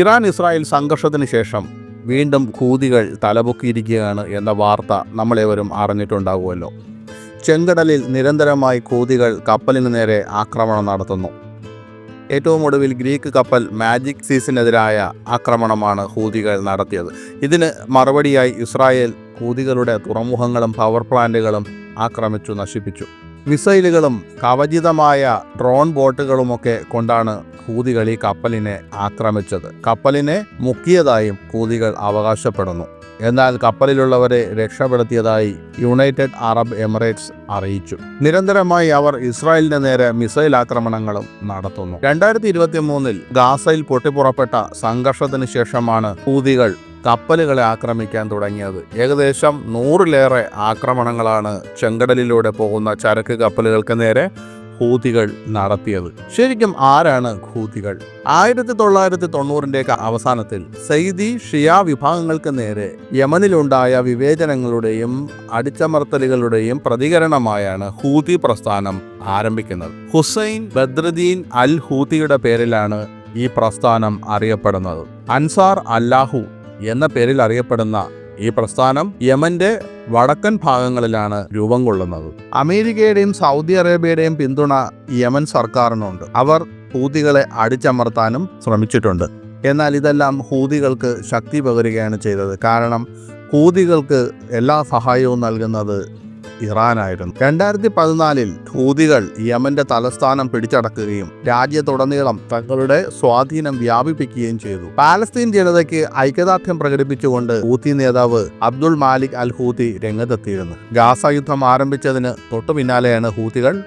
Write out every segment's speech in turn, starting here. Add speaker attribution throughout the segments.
Speaker 1: Iran Israel സംഘർഷത്തിന് ശേഷം വീണ്ടും ഹൂതികൾ തലപൊക്കിയിരിക്കുകയാണ് എന്ന വാർത്ത നമ്മളേവരും അറിഞ്ഞിട്ടുണ്ടാകുമല്ലോ ചെങ്കടലിൽ നിരന്തരമായി ഹൂതികൾ കപ്പലിന് നേരെ ആക്രമണം നടത്തുന്നു. ഏറ്റവും ഒടുവിൽ ഗ്രീക്ക് കപ്പൽ മാജിക് സീസിനെതിരായ ആക്രമണമാണ് ഹൂതികൾ നടത്തിയത്. ഇതിന് മറുപടിയായി ഇസ്രായേൽ ഹൂതികളുടെ തുറമുഖങ്ങളും പവർ പ്ലാന്റുകളും ആക്രമിച്ചു നശിപ്പിച്ചു. മിസൈലുകളും കവചിതമായ ഡ്രോൺ ബോട്ടുകളുമൊക്കെ കൊണ്ടാണ് ഹൂതികൾ ഈ കപ്പലിനെ ആക്രമിച്ചത്. കപ്പലിനെ മുക്കിയതായും ഹൂതികൾ അവകാശപ്പെടുന്നു. എന്നാൽ കപ്പലിലുള്ളവരെ രക്ഷപ്പെടുത്തിയതായി യുണൈറ്റഡ് അറബ് എമിറേറ്റ്സ് അറിയിച്ചു. നിരന്തരമായി അവർ ഇസ്രായേലിന്റെ നേരെ മിസൈൽ ആക്രമണങ്ങളും നടത്തുന്നു. രണ്ടായിരത്തി ഇരുപത്തി മൂന്നിൽ ഗാസയിൽ പൊട്ടിപ്പുറപ്പെട്ട സംഘർഷത്തിന് ശേഷമാണ് ഹൂതികൾ കപ്പലുകളെ ആക്രമിക്കാൻ തുടങ്ങിയത്. ഏകദേശം നൂറിലേറെ ആക്രമണങ്ങളാണ് ചെങ്കടലിലൂടെ പോകുന്ന ചരക്ക് കപ്പലുകൾക്ക് നേരെ ഹൂതികൾ നടത്തിയത്. ശരിക്കും ആരാണ് ഹൂതികൾ? ആയിരത്തി തൊള്ളായിരത്തി തൊണ്ണൂറിന്റെയൊക്കെ അവസാനത്തിൽ സെയ്ദി ഷിയ വിഭാഗങ്ങൾക്ക് നേരെ യമനിലുണ്ടായ വിവേചനങ്ങളുടെയും അടിച്ചമർത്തലുകളുടെയും പ്രതികരണമായാണ് ഹൂതി പ്രസ്ഥാനം ആരംഭിക്കുന്നത്. ഹുസൈൻ ബദ്രദീൻ അൽ ഹൂതിയുടെ പേരിലാണ് ഈ പ്രസ്ഥാനം അറിയപ്പെടുന്നത്. അൻസാർ അല്ലാഹു എന്ന പേരിൽ അറിയപ്പെടുന്ന ഈ പ്രസ്ഥാനം യമന്റെ വടക്കൻ ഭാഗങ്ങളിലാണ് രൂപം കൊള്ളുന്നത്. അമേരിക്കയുടെയും സൗദി അറേബ്യയുടെയും പിന്തുണ യമൻ സർക്കാരിനുണ്ട്. അവർ ഹൂതികളെ അടിച്ചമർത്താനും ശ്രമിച്ചിട്ടുണ്ട്. എന്നാൽ ഇതെല്ലാം ഹൂതികൾക്ക് ശക്തി പകരുകയാണ് ചെയ്തത്. കാരണം ഹൂതികൾക്ക് എല്ലാ സഹായവും നൽകുന്നത് ഇറാനായിരുന്നു. രണ്ടായിരത്തി പതിനാലിൽ ഹൂതികൾ യമന്റെ തലസ്ഥാനം പിടിച്ചടക്കുകയും രാജ്യത്തുടനീളം തങ്ങളുടെ സ്വാധീനം വ്യാപിപ്പിക്കുകയും ചെയ്തു. പാലസ്തീൻ ജനതയ്ക്ക് ഐക്യദാർഢ്യം പ്രകടിപ്പിച്ചുകൊണ്ട് ഹൂത്തി നേതാവ് അബ്ദുൾ മാലിക് അൽ ഹൂതി രംഗത്തെത്തിയിരുന്നു. ഗാസ യുദ്ധം ആരംഭിച്ചതിന് തൊട്ടു പിന്നാലെയാണ് ഹൂതികൾ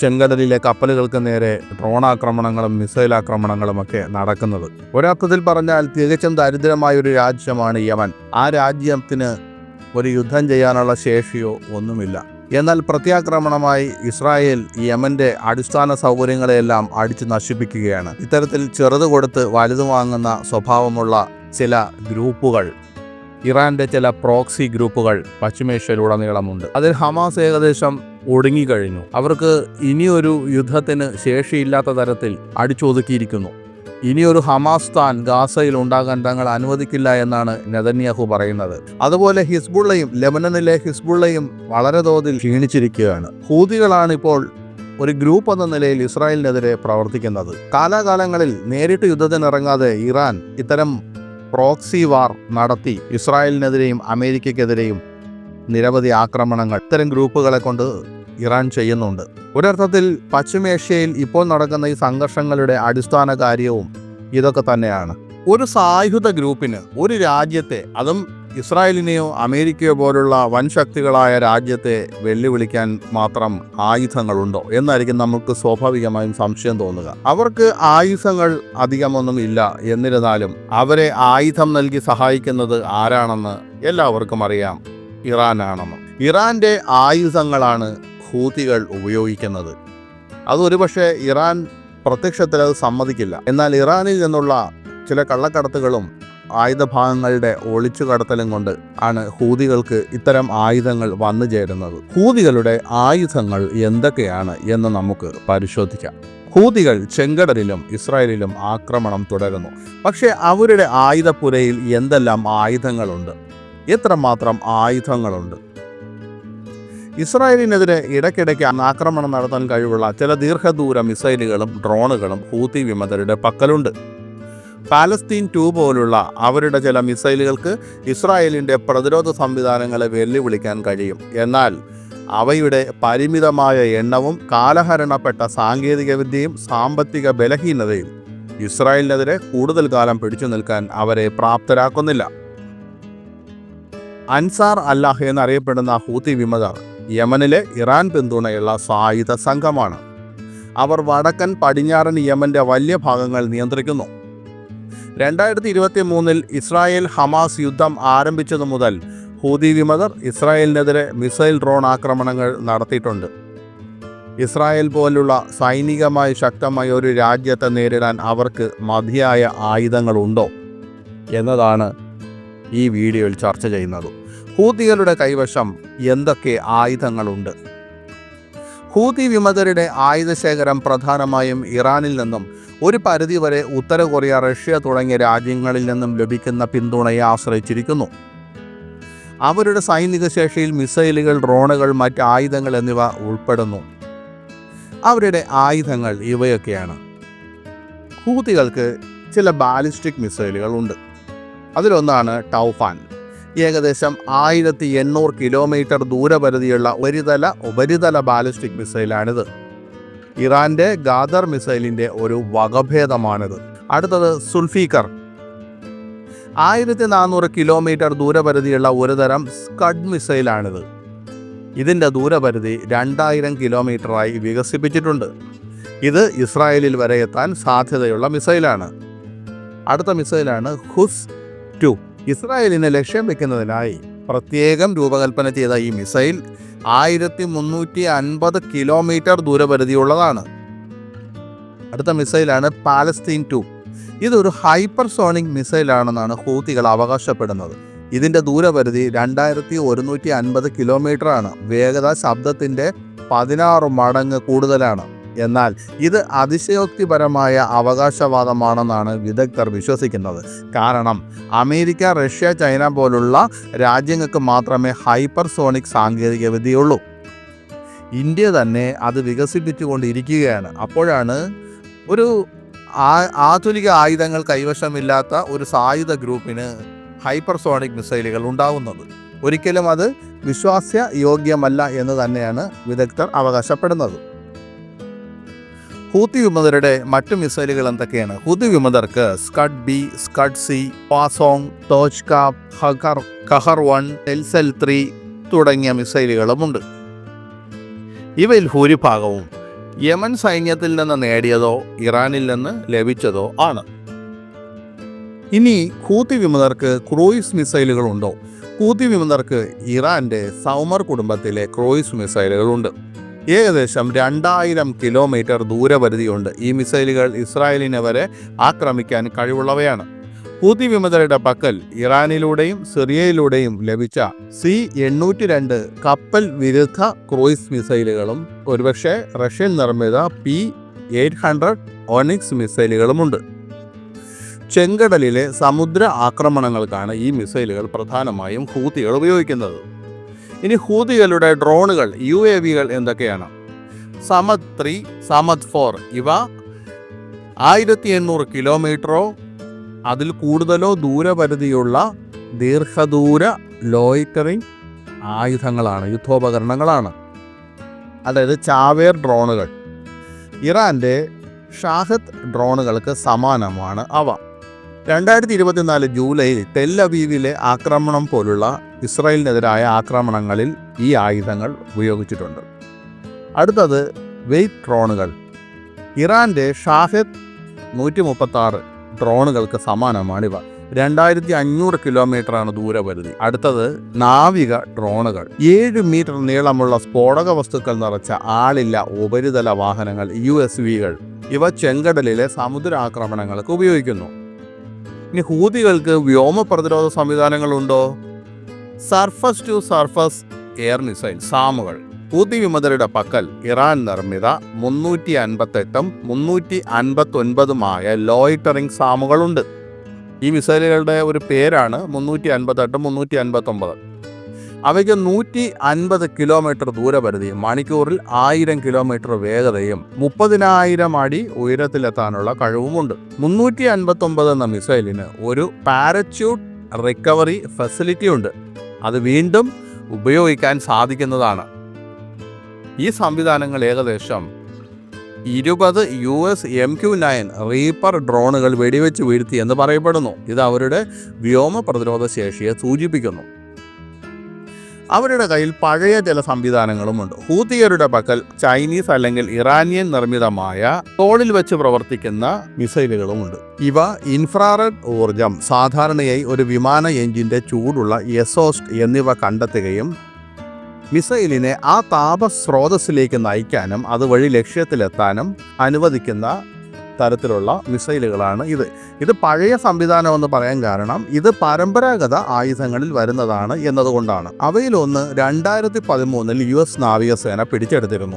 Speaker 1: ചെങ്കടലിലെ കപ്പലുകൾക്ക് നേരെ ഡ്രോൺ ആക്രമണങ്ങളും മിസൈൽ ആക്രമണങ്ങളും ഒക്കെ നടക്കുന്നത്. ഒരർത്ഥത്തിൽ പറഞ്ഞാൽ തികച്ചും ദരിദ്രമായ ഒരു രാജ്യമാണ് യമൻ. ആ രാജ്യത്തിന് ഒരു യുദ്ധം ചെയ്യാനുള്ള ശേഷിയോ ഒന്നുമില്ല. എന്നാൽ പ്രത്യാക്രമണമായി ഇസ്രായേൽ യമന്റെ അടിസ്ഥാന സൗകര്യങ്ങളെയെല്ലാം അടിച്ചു നശിപ്പിക്കുകയാണ്. ഇത്തരത്തിൽ ചെറുത് കൊടുത്ത് വലുത് വാങ്ങുന്ന സ്വഭാവമുള്ള ചില ഗ്രൂപ്പുകൾ ഇറാന്റെ ചില പ്രോക്സി ഗ്രൂപ്പുകൾ പശ്ചിമേഷ്യയിലുടനീളമുണ്ട്. അതിൽ ഹമാസ് ഏകദേശം ഒടുങ്ങിക്കഴിഞ്ഞു. അവർക്ക് ഇനിയൊരു യുദ്ധത്തിന് ശേഷിയില്ലാത്ത തരത്തിൽ അടിച്ചൊതുക്കിയിരിക്കുന്നു. ഇനിയൊരു ഹമാസ് താൻ ഗാസയിൽ ഉണ്ടാകാൻ തങ്ങൾ അനുവദിക്കില്ല എന്നാണ് നെതന്യാഹു പറയുന്നത്. അതുപോലെ ഹിസ്ബുള്ളയും ലെബനനിലെ ഹിസ്ബുള്ളയും വളരെ തോതിൽ ക്ഷീണിച്ചിരിക്കുകയാണ്. ഹൂതികളാണ് ഇപ്പോൾ ഒരു ഗ്രൂപ്പ് എന്ന നിലയിൽ ഇസ്രായേലിനെതിരെ പ്രവർത്തിക്കുന്നത്. കാലാകാലങ്ങളിൽ നേരിട്ട് യുദ്ധത്തിനിറങ്ങാതെ ഇറാൻ ഇത്തരം പ്രോക്സി വാർ നടത്തി ഇസ്രായേലിനെതിരെയും അമേരിക്കയ്ക്കെതിരെയും നിരവധി ആക്രമണങ്ങൾ ഇത്തരം ഗ്രൂപ്പുകളെ കൊണ്ട് ഇറാൻ ചെയ്യുന്നുണ്ട്. ഒരർത്ഥത്തിൽ പശ്ചിമേഷ്യയിൽ ഇപ്പോൾ നടക്കുന്ന ഈ സംഘർഷങ്ങളുടെ അടിസ്ഥാന കാര്യവും ഇതൊക്കെ തന്നെയാണ്. ഒരു സായുധ ഗ്രൂപ്പിന് ഒരു രാജ്യത്തെ അതും ഇസ്രായേലിനെയോ അമേരിക്കയോ പോലുള്ള വൻ ശക്തികളായ രാജ്യത്തെ വെല്ലുവിളിക്കാൻ മാത്രം ആയുധങ്ങളുണ്ടോ എന്നായിരിക്കും നമുക്ക് സ്വാഭാവികമായും സംശയം തോന്നുക. അവർക്ക് ആയുധങ്ങൾ അധികമൊന്നും ഇല്ല എന്നിരുന്നാലും അവരെ ആയുധം നൽകി സഹായിക്കുന്നത് ആരാണെന്ന് എല്ലാവർക്കും അറിയാം. ഇറാനാണെന്ന്. ഇറാന്റെ ആയുധങ്ങളാണ് ഹൂതികൾ ഉപയോഗിക്കുന്നത്. അത് ഒരുപക്ഷെ ഇറാൻ പ്രത്യക്ഷത്തിൽ അത് സമ്മതിക്കില്ല. എന്നാൽ ഇറാനിൽ നിന്നുള്ള ചില കള്ളക്കടത്തുകളും ആയുധഭാഗങ്ങളുടെ ഒളിച്ചു കടത്തലും കൊണ്ട് ആണ് ഹൂതികൾക്ക് ഇത്തരം ആയുധങ്ങൾ വന്നു ചേരുന്നത്. ഹൂതികളുടെ ആയുധങ്ങൾ എന്തൊക്കെയാണ് എന്ന് നമുക്ക് പരിശോധിക്കാം. ഹൂതികൾ ചെങ്കടലിലും ഇസ്രായേലിലും ആക്രമണം തുടരുന്നു. പക്ഷേ അവരുടെ ആയുധപ്പുരയിൽ എന്തെല്ലാം ആയുധങ്ങളുണ്ട്? എത്രമാത്രം ആയുധങ്ങളുണ്ട്? ഇസ്രായേലിനെതിരെ ഇടയ്ക്കിടയ്ക്ക് ആക്രമണം നടത്താൻ കഴിവുള്ള ചില ദീർഘദൂര മിസൈലുകളും ഡ്രോണുകളും ഹൂത്തി വിമതരുടെ പക്കലുണ്ട്. പാലസ്തീൻ ടു പോലുള്ള അവരുടെ ചില മിസൈലുകൾക്ക് ഇസ്രായേലിന്റെ പ്രതിരോധ സംവിധാനങ്ങളെ വെല്ലുവിളിക്കാൻ കഴിയും. എന്നാൽ അവയുടെ പരിമിതമായ എണ്ണവും കാലഹരണപ്പെട്ട സാങ്കേതികവിദ്യയും സാമ്പത്തിക ബലഹീനതയും ഇസ്രായേലിനെതിരെ കൂടുതൽ കാലം പിടിച്ചു നിൽക്കാൻ അവരെ പ്രാപ്തരാക്കുന്നില്ല. അൻസാർ അല്ലാഹ് എന്നറിയപ്പെടുന്ന ഹൂത്തി വിമതർ യമനിലെ ഇറാൻ പിന്തുണയുള്ള സായുധ സംഘമാണ്. അവർ വടക്കൻ പടിഞ്ഞാറൻ യമന്റെ വലിയ ഭാഗങ്ങൾ നിയന്ത്രിക്കുന്നു. രണ്ടായിരത്തി ഇരുപത്തി മൂന്നിൽ ഇസ്രായേൽ ഹമാസ് യുദ്ധം ആരംഭിച്ചതു മുതൽ ഹൂതി വിമതർ ഇസ്രായേലിനെതിരെ മിസൈൽ ഡ്രോൺ ആക്രമണങ്ങൾ നടത്തിയിട്ടുണ്ട്. ഇസ്രായേൽ പോലുള്ള സൈനികമായി ശക്തമായ ഒരു രാജ്യത്തെ നേരിടാൻ അവർക്ക് മതിയായ ആയുധങ്ങളുണ്ടോ എന്നതാണ് ഈ വീഡിയോയിൽ ചർച്ച ചെയ്യുന്നത്. ഹൂതികളുടെ കൈവശം എന്തൊക്കെ ആയുധങ്ങളുണ്ട്? ഹൂതി വിമതരുടെ ആയുധശേഖരം പ്രധാനമായും ഇറാനിൽ നിന്നും ഒരു പരിധിവരെ ഉത്തര കൊറിയ റഷ്യ തുടങ്ങിയ രാജ്യങ്ങളിൽ നിന്നും ലഭിക്കുന്ന പിന്തുണയെ ആശ്രയിച്ചിരിക്കുന്നു. അവരുടെ സൈനിക ശേഷിയിൽ മിസൈലുകൾ ഡ്രോണുകൾ മറ്റ് ആയുധങ്ങൾ എന്നിവ ഉൾപ്പെടുന്നു. അവരുടെ ആയുധങ്ങൾ ഇവയൊക്കെയാണ്. ഹൂതികൾക്ക് ചില ബാലിസ്റ്റിക് മിസൈലുകൾ ഉണ്ട്. അതിലൊന്നാണ് ടൗഫാൻ. ഏകദേശം ആയിരത്തി എണ്ണൂറ് കിലോമീറ്റർ ദൂരപരിധിയുള്ള ഉപരിതല ഉപരിതല ബാലിസ്റ്റിക് മിസൈലാണിത്. ഇറാന്റെ ഗാദർ മിസൈലിന്റെ ഒരു വകഭേദമാണിത്. അടുത്തത് സുൽഫീക്കർ ആയിരത്തി നാനൂറ് കിലോമീറ്റർ ദൂരപരിധിയുള്ള ഒരുതരം സ്കഡ് മിസൈലാണിത്. ഇതിന്റെ ദൂരപരിധി രണ്ടായിരം കിലോമീറ്ററായി വികസിപ്പിച്ചിട്ടുണ്ട്. ഇത് ഇസ്രായേലിൽ വരെ എത്താൻ സാധ്യതയുള്ള മിസൈലാണ്. അടുത്ത മിസൈലാണ് ഹുസ് ടു. ഇസ്രായേലിനെ ലക്ഷ്യം വെക്കുന്നതിനായി പ്രത്യേകം രൂപകൽപ്പന ചെയ്ത ഈ മിസൈൽ ആയിരത്തി മുന്നൂറ്റി അൻപത് കിലോമീറ്റർ ദൂരപരിധിയുള്ളതാണ്. അടുത്ത മിസൈലാണ് പാലസ്തീൻ ടു. ഇതൊരു ഹൈപ്പർസോണിക് മിസൈലാണെന്നാണ് ഹൂത്തികൾ അവകാശപ്പെടുന്നത്. ഇതിന്റെ ദൂരപരിധി രണ്ടായിരത്തി ഒരുന്നൂറ്റി അൻപത് കിലോമീറ്റർ ആണ് വേഗത ശബ്ദത്തിന്റെ പതിനാറ് മടങ്ങ് കൂടുതലാണ്. എന്നാൽ ഇത് അതിശയോക്തിപരമായ അവകാശവാദമാണെന്നാണ് വിദഗ്ധർ വിശ്വസിക്കുന്നത്. കാരണം അമേരിക്ക റഷ്യ ചൈന പോലുള്ള രാജ്യങ്ങൾക്ക് മാത്രമേ ഹൈപ്പർസോണിക് സാങ്കേതികവിദ്യയുള്ളൂ. ഇന്ത്യ തന്നെ അത് വികസിപ്പിച്ചുകൊണ്ടിരിക്കുകയാണ്. അപ്പോഴാണ് ഒരു ആധുനിക ആയുധങ്ങൾ കൈവശമില്ലാത്ത ഒരു സായുധ ഗ്രൂപ്പിന് ഹൈപ്പർസോണിക് മിസൈലുകൾ ഉണ്ടാവുന്നത്. ഒരിക്കലും അത് വിശ്വാസ്യ യോഗ്യമല്ല എന്ന് തന്നെയാണ് വിദഗ്ധർ അവകാശപ്പെടുന്നത്. ഹൂത്തി വിമതരുടെ മറ്റു മിസൈലുകൾ എന്തൊക്കെയാണ്? ഹൂത്തി വിമതർക്ക് സ്കഡ് ബി സ്കഡ് സി പാസോങ് തോജ്ക ഹഖർ കഹർ വൺ എൽസൽ ത്രീ തുടങ്ങിയ മിസൈലുകളുമുണ്ട് ഇവയിൽ ഭൂരിഭാഗവും യമൻ സൈന്യത്തിൽ നിന്ന് നേടിയതോ ഇറാനിൽ നിന്ന് ലഭിച്ചതോ ആണ്. ഇനി ഹൂത്തി വിമതർക്ക് ക്രൂയിസ് മിസൈലുകളുണ്ടോ ഹൂത്തി വിമതർക്ക് ഇറാന്റെ സൗമർ കുടുംബത്തിലെ ക്രൂയിസ് മിസൈലുകളുണ്ട് ഏകദേശം രണ്ടായിരം കിലോമീറ്റർ ദൂരപരിധിയുണ്ട്. ഈ മിസൈലുകൾ ഇസ്രായേലിനെ വരെ ആക്രമിക്കാൻ കഴിവുള്ളവയാണ്. ഹൂതി വിമതരുടെ പക്കൽ ഇറാനിലൂടെയും സിറിയയിലൂടെയും ലഭിച്ച സി എണ്ണൂറ്റി രണ്ട് കപ്പൽ വിരുദ്ധ ക്രൂയിസ് മിസൈലുകളും ഒരുപക്ഷെ റഷ്യൻ നിർമ്മിത പി എയ്റ്റ് ഹൺഡ്രഡ് ഒണിക്സ് മിസൈലുകളുമുണ്ട്. ചെങ്കടലിലെ സമുദ്ര ആക്രമണങ്ങൾക്കാണ് ഈ മിസൈലുകൾ പ്രധാനമായും ഹൂത്തികൾ ഉപയോഗിക്കുന്നത്. ഇനി ഹൂതികളുടെ ഡ്രോണുകൾ യു എ വികൾ എന്തൊക്കെയാണ്? സമത് ത്രീ സമത് ഫോർ ഇവ ആയിരത്തി എണ്ണൂറ് കിലോമീറ്ററോ അതിൽ കൂടുതലോ ദൂരപരിധിയുള്ള ദീർഘദൂര ലോയിറ്ററിംഗ് ആയുധങ്ങളാണ് യുദ്ധോപകരണങ്ങളാണ്. അതായത് ചാവേർ ഡ്രോണുകൾ. ഇറാന്റെ ഷാഹത്ത് ഡ്രോണുകൾക്ക് സമാനമാണ് അവ. രണ്ടായിരത്തി ഇരുപത്തിനാല് ജൂലൈയിൽ ടെല്ലവീവിലെ ആക്രമണം പോലുള്ള ഇസ്രായേലിനെതിരായ ആക്രമണങ്ങളിൽ ഈ ആയുധങ്ങൾ ഉപയോഗിച്ചിട്ടുണ്ട്. അടുത്തത് വെയ്റ്റ് ഡ്രോണുകൾ. ഇറാന്റെ ഷാഹിദ് നൂറ്റി മുപ്പത്താറ് ഡ്രോണുകൾക്ക് സമാനമാണിവ രണ്ടായിരത്തി അഞ്ഞൂറ് കിലോമീറ്ററാണ് ദൂരപരിധി. അടുത്തത് നാവിക ഡ്രോണുകൾ. ഏഴ് മീറ്റർ നീളമുള്ള സ്ഫോടക വസ്തുക്കൾ നിറച്ച ആളില്ല ഉപരിതല വാഹനങ്ങൾ യു എസ് വികൾ. ഇവ ചെങ്കടലിലെ സമുദ്രാക്രമണങ്ങൾക്ക് ഉപയോഗിക്കുന്നു. ഇനി ഹൂതികൾക്ക് വ്യോമ പ്രതിരോധ സംവിധാനങ്ങളുണ്ടോ? Surface to surface air missile സാമുകൾ. Houthi വിമതരുടെ പക്കൽ ഇറാൻ നിർമ്മിത മുന്നൂറ്റി അൻപത്തെട്ടും മുന്നൂറ്റി അൻപത്തൊൻപതുമായ ലോയിറ്ററിംഗ് സാമുകളുണ്ട്. ഈ മിസൈലുകളുടെ ഒരു പേരാണ് മുന്നൂറ്റി അൻപത്തെട്ട് മുന്നൂറ്റി അൻപത്തൊമ്പത് അവയ്ക്ക് നൂറ്റി അൻപത് കിലോമീറ്റർ ദൂരപരിധിയും മണിക്കൂറിൽ ആയിരം കിലോമീറ്റർ വേഗതയും മുപ്പതിനായിരം അടി ഉയരത്തിലെത്താനുള്ള കഴിവുമുണ്ട്. മുന്നൂറ്റി അൻപത്തൊമ്പത് എന്ന മിസൈലിന് ഒരു പാരച്യൂട്ട് റിക്കവറി ഫെസിലിറ്റി ഉണ്ട് അത് വീണ്ടും ഉപയോഗിക്കാൻ സാധിക്കുന്നതാണ്. ഈ സംവിധാനങ്ങൾ ഏകദേശം ഇരുപത് U S M Q nine Reaper ഡ്രോണുകൾ വെടിവെച്ച് വീഴ്ത്തി എന്ന് പറയപ്പെടുന്നു. ഇത് അവരുടെ വ്യോമ പ്രതിരോധ ശേഷിയെ സൂചിപ്പിക്കുന്നു. അവരുടെ കയ്യിൽ പഴയ ചില സംവിധാനങ്ങളുമുണ്ട്. ഹൂതിയരുടെ പക്കൽ ചൈനീസ് അല്ലെങ്കിൽ ഇറാനിയൻ നിർമ്മിതമായ തോളിൽ വെച്ച് പ്രവർത്തിക്കുന്ന മിസൈലുകളുമുണ്ട്. ഇവ ഇൻഫ്രാറെഡ് ഊർജം സാധാരണയായി ഒരു വിമാന എഞ്ചിന്റെ ചൂടുള്ള എസോസ്റ്റ് എന്നിവ കണ്ടെത്തുകയും മിസൈലിനെ ആ താപ സ്രോതസ്സിലേക്ക് നയിക്കാനും അതുവഴി ലക്ഷ്യത്തിലെത്താനും അനുവദിക്കുന്ന തരത്തിലുള്ള മിസൈലുകളാണ് ഇത്. ഇത് പഴയ സംവിധാനമെന്ന് പറയാൻ കാരണം ഇത് പരമ്പരാഗത ആയുധങ്ങളിൽ വരുന്നതാണ് എന്നതുകൊണ്ടാണ്. അവയിലൊന്ന് രണ്ടായിരത്തി പതിമൂന്നിൽ യു എസ് നാവികസേന പിടിച്ചെടുത്തിരുന്നു.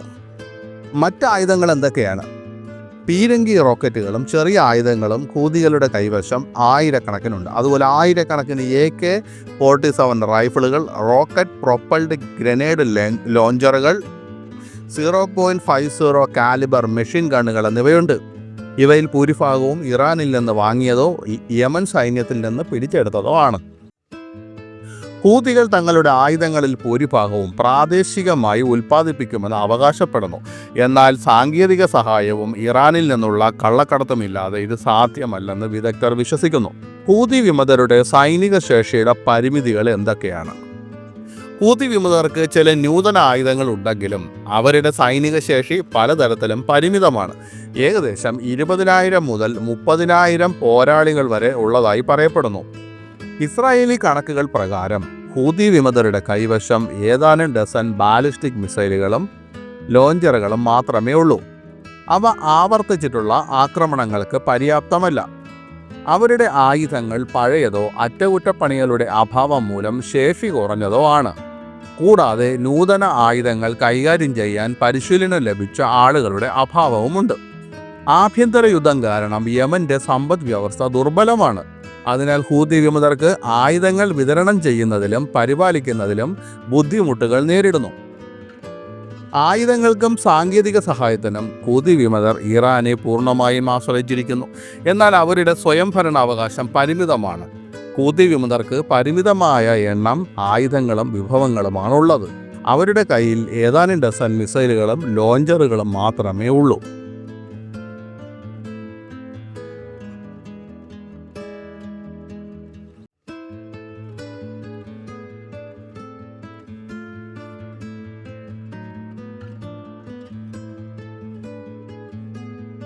Speaker 1: മറ്റ് ആയുധങ്ങൾ എന്തൊക്കെയാണ്? പീരങ്കി റോക്കറ്റുകളും ചെറിയ ആയുധങ്ങളും കൂതികളുടെ കൈവശം ആയിരക്കണക്കിനുണ്ട്. അതുപോലെ ആയിരക്കണക്കിന് എ കെ ഫോർട്ടി സെവൻ റൈഫിളുകൾ rocket propelled grenade ലോഞ്ചറുകൾ zero point five zero calibre machine ഗണ്ണുകൾ എന്നിവയുണ്ട്. ഇവയിൽ ഭൂരിഭാഗവും ഇറാനിൽ നിന്ന് വാങ്ങിയതോ യമൻ സൈന്യത്തിൽ നിന്ന് പിടിച്ചെടുത്തതോ ആണ്. ഹൂതികൾ തങ്ങളുടെ ആയുധങ്ങളിൽ ഭൂരിഭാഗവും പ്രാദേശികമായി ഉൽപ്പാദിപ്പിക്കുമെന്ന് അവകാശപ്പെടുന്നു. എന്നാൽ സാങ്കേതിക സഹായവും ഇറാനിൽ നിന്നുള്ള കള്ളക്കടത്തുമില്ലാതെ ഇത് സാധ്യമല്ലെന്ന് വിദഗ്ധർ വിശ്വസിക്കുന്നു. ഹൂതി വിമതരുടെ സൈനിക ശേഷിയുടെ പരിമിതികൾ എന്തൊക്കെയാണ്? ഹൂതി വിമതർക്ക് ചില നൂതന ആയുധങ്ങൾ ഉണ്ടെങ്കിലും അവരുടെ സൈനിക ശേഷി പലതരത്തിലും പരിമിതമാണ്. ഏകദേശം ഇരുപതിനായിരം മുതൽ മുപ്പതിനായിരം പോരാളികൾ വരെ ഉള്ളതായി പറയപ്പെടുന്നു. ഇസ്രായേലി കണക്കുകൾ പ്രകാരം ഹൂതി വിമതരുടെ കൈവശം ഏതാനും ഡസൻ ബാലിസ്റ്റിക് മിസൈലുകളും ലോഞ്ചറുകളും മാത്രമേ ഉള്ളൂ. അവ ആവർത്തിച്ചിട്ടുള്ള ആക്രമണങ്ങൾക്ക് പര്യാപ്തമല്ല. അവരുടെ ആയുധങ്ങൾ പഴയതോ അറ്റകുറ്റപ്പണികളുടെ അഭാവം മൂലം ശേഷി കുറഞ്ഞതോ ആണ്. കൂടാതെ നൂതന ആയുധങ്ങൾ കൈകാര്യം ചെയ്യാൻ പരിശീലനം ലഭിച്ച ആളുകളുടെ അഭാവവുമുണ്ട്. ആഭ്യന്തര യുദ്ധം കാരണം യമന്റെ സമ്പദ് വ്യവസ്ഥ ദുർബലമാണ്. അതിനാൽ ഹൂതി വിമതർക്ക് ആയുധങ്ങൾ വിതരണം ചെയ്യുന്നതിലും പരിപാലിക്കുന്നതിലും ബുദ്ധിമുട്ടുകൾ നേരിടുന്നു. ആയുധങ്ങൾക്കും സാങ്കേതിക സഹായത്തിനും ഹൂതി വിമതർ ഇറാനെ പൂർണമായും ആശ്രയിച്ചിരിക്കുന്നു. എന്നാൽ അവരുടെ സ്വയംഭരണാവകാശം പരിമിതമാണ്. ഹൂതി വിമതർക്ക് പരിമിതമായ എണ്ണം ആയുധങ്ങളും വിഭവങ്ങളുമാണുള്ളത്. അവരുടെ കയ്യിൽ ഏതാനും ഡസൻ മിസൈലുകളും ലോഞ്ചറുകളും മാത്രമേ ഉള്ളൂ.